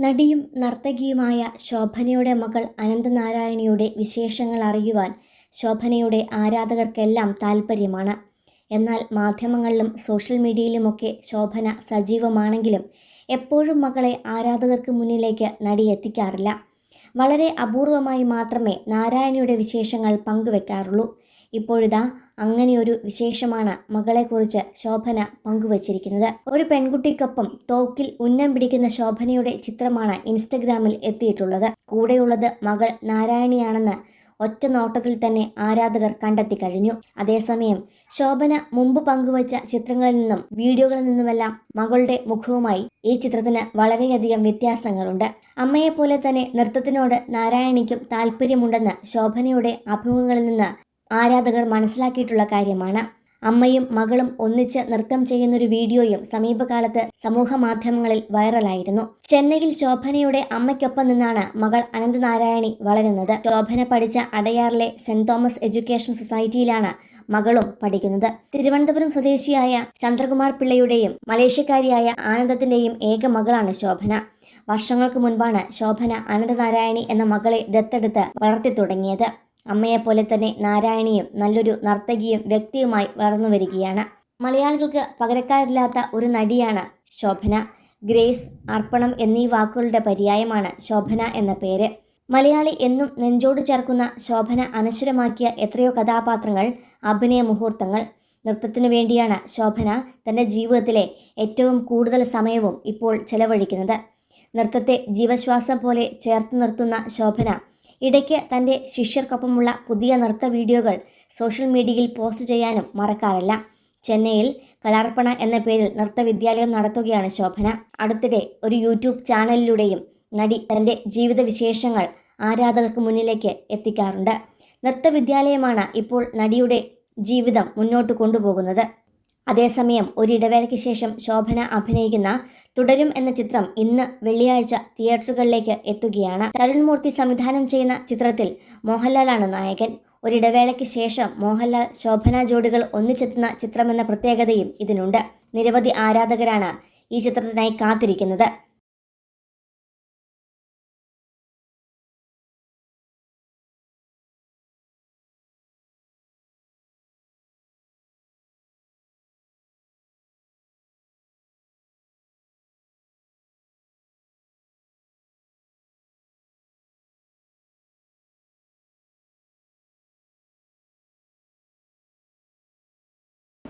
നടിയും നർത്തകിയുമായ ശോഭനയുടെ മകൾ അനന്തനാരായണിയുടെ വിശേഷങ്ങൾ അറിയുവാൻ ശോഭനയുടെ ആരാധകർക്കെല്ലാം താൽപ്പര്യമാണ്. എന്നാൽ മാധ്യമങ്ങളിലും സോഷ്യൽ മീഡിയയിലുമൊക്കെ ശോഭന സജീവമാണെങ്കിലും എപ്പോഴും മകളെ ആരാധകർക്ക് മുന്നിലേക്ക് നടി എത്തിക്കാറില്ല. വളരെ അപൂർവമായി മാത്രമേ നാരായണിയുടെ വിശേഷങ്ങൾ പങ്കുവെക്കാറുള്ളൂ. ഇപ്പോഴിതാ അങ്ങനെയൊരു വിശേഷമാണ് മകളെക്കുറിച്ച് ശോഭന പങ്കുവച്ചിരിക്കുന്നത്. ഒരു പെൺകുട്ടിക്കൊപ്പം തോക്കിൽ ഉന്നം പിടിക്കുന്ന ശോഭനയുടെ ചിത്രമാണ് ഇൻസ്റ്റഗ്രാമിൽ എത്തിയിട്ടുള്ളത്. കൂടെയുള്ളത് മകൾ നാരായണിയാണെന്ന് ഒറ്റ നോട്ടത്തിൽ തന്നെ ആരാധകർ കണ്ടെത്തി കഴിഞ്ഞു. അതേസമയം ശോഭന മുമ്പ് പങ്കുവച്ച ചിത്രങ്ങളിൽ നിന്നും വീഡിയോകളിൽ നിന്നുമെല്ലാം മകളുടെ മുഖവുമായി ഈ ചിത്രത്തിന് വളരെയധികം വ്യത്യാസങ്ങളുണ്ട്. അമ്മയെപ്പോലെ തന്നെ നൃത്തത്തിനോട് നാരായണിക്കും താല്പര്യമുണ്ടെന്ന് ശോഭനയുടെ അഭിമുഖങ്ങളിൽ നിന്ന് ആരാധകർ മനസ്സിലാക്കിയിട്ടുള്ള കാര്യമാണ്. അമ്മയും മകളും ഒന്നിച്ച് നൃത്തം ചെയ്യുന്നൊരു വീഡിയോയും സമീപകാലത്ത് സമൂഹ മാധ്യമങ്ങളിൽ വൈറലായിരുന്നു. ചെന്നൈയിൽ ശോഭനയുടെ അമ്മയ്ക്കൊപ്പം നിന്നാണ് മകൾ അനന്തനാരായണി വളരുന്നത്. ശോഭന പഠിച്ച അടയാറിലെ സെന്റ് തോമസ് എഡ്യൂക്കേഷൻ സൊസൈറ്റിയിലാണ് മകളും പഠിക്കുന്നത്. തിരുവനന്തപുരം സ്വദേശിയായ ചന്ദ്രകുമാർ പിള്ളയുടെയും മലേഷ്യക്കാരിയായ ആനന്ദത്തിന്റെയും ഏക മകളാണ് ശോഭന. വർഷങ്ങൾക്ക് മുൻപാണ് ശോഭന അനന്തനാരായണി എന്ന മകളെ ദത്തെടുത്ത് വളർത്തി തുടങ്ങിയത്. അമ്മയെപ്പോലെ തന്നെ നാരായണിയും നല്ലൊരു നർത്തകിയും വ്യക്തിയുമായി വളർന്നു വരികയാണ്. മലയാളികൾക്ക് പകരക്കാരില്ലാത്ത ഒരു നടിയാണ് ശോഭന. ഗ്രേസ് അർപ്പണം എന്നീ വാക്കുകളുടെ പര്യായമാണ് ശോഭന എന്ന പേര്. മലയാളി എന്നും നെഞ്ചോട് ചേർക്കുന്ന ശോഭന അനശ്വരമാക്കിയ എത്രയോ കഥാപാത്രങ്ങൾ അഭിനയ മുഹൂർത്തങ്ങൾ. നൃത്തത്തിനു വേണ്ടിയാണ് ശോഭന തന്റെ ജീവിതത്തിലെ ഏറ്റവും കൂടുതൽ സമയവും ഇപ്പോൾ ചെലവഴിക്കുന്നത്. നൃത്തത്തെ ജീവശ്വാസം പോലെ ചേർത്ത് നിർത്തുന്ന ശോഭന ഇടയ്ക്ക് തന്റെ ശിഷ്യർക്കൊപ്പമുള്ള പുതിയ നൃത്ത വീഡിയോകൾ സോഷ്യൽ മീഡിയയിൽ പോസ്റ്റ് ചെയ്യാനും മറക്കാറില്ല. ചെന്നൈയിൽ കലാർപ്പണ എന്ന പേരിൽ നൃത്ത വിദ്യാലയം നടത്തുകയാണ് ശോഭന. അടുത്തിടെ ഒരു യൂട്യൂബ് ചാനലിലൂടെയും നടി തന്റെ ജീവിത വിശേഷങ്ങൾ ആരാധകർക്ക് മുന്നിലേക്ക് എത്തിക്കാറുണ്ട്. നൃത്ത വിദ്യാലയമാണ് ഇപ്പോൾ നടിയുടെ ജീവിതം മുന്നോട്ട് കൊണ്ടുപോകുന്നത്. അതേസമയം ഒരിടവേളയ്ക്ക് ശേഷം ശോഭന അഭിനയിക്കുന്ന തുടരും എന്ന ചിത്രം ഇന്ന് വെള്ളിയാഴ്ച തിയേറ്ററുകളിലേക്ക് എത്തുകയാണ്. തരുൺമൂർത്തി സംവിധാനം ചെയ്യുന്ന ചിത്രത്തിൽ മോഹൻലാലാണ് നായകൻ. ഒരിടവേളയ്ക്ക് ശേഷം മോഹൻലാൽ ശോഭന ജോഡികൾ ഒന്നിച്ചെത്തുന്ന ചിത്രമെന്ന പ്രത്യേകതയും ഇതിനുണ്ട്. നിരവധി ആരാധകരാണ് ഈ ചിത്രത്തിനായി കാത്തിരിക്കുന്നത്.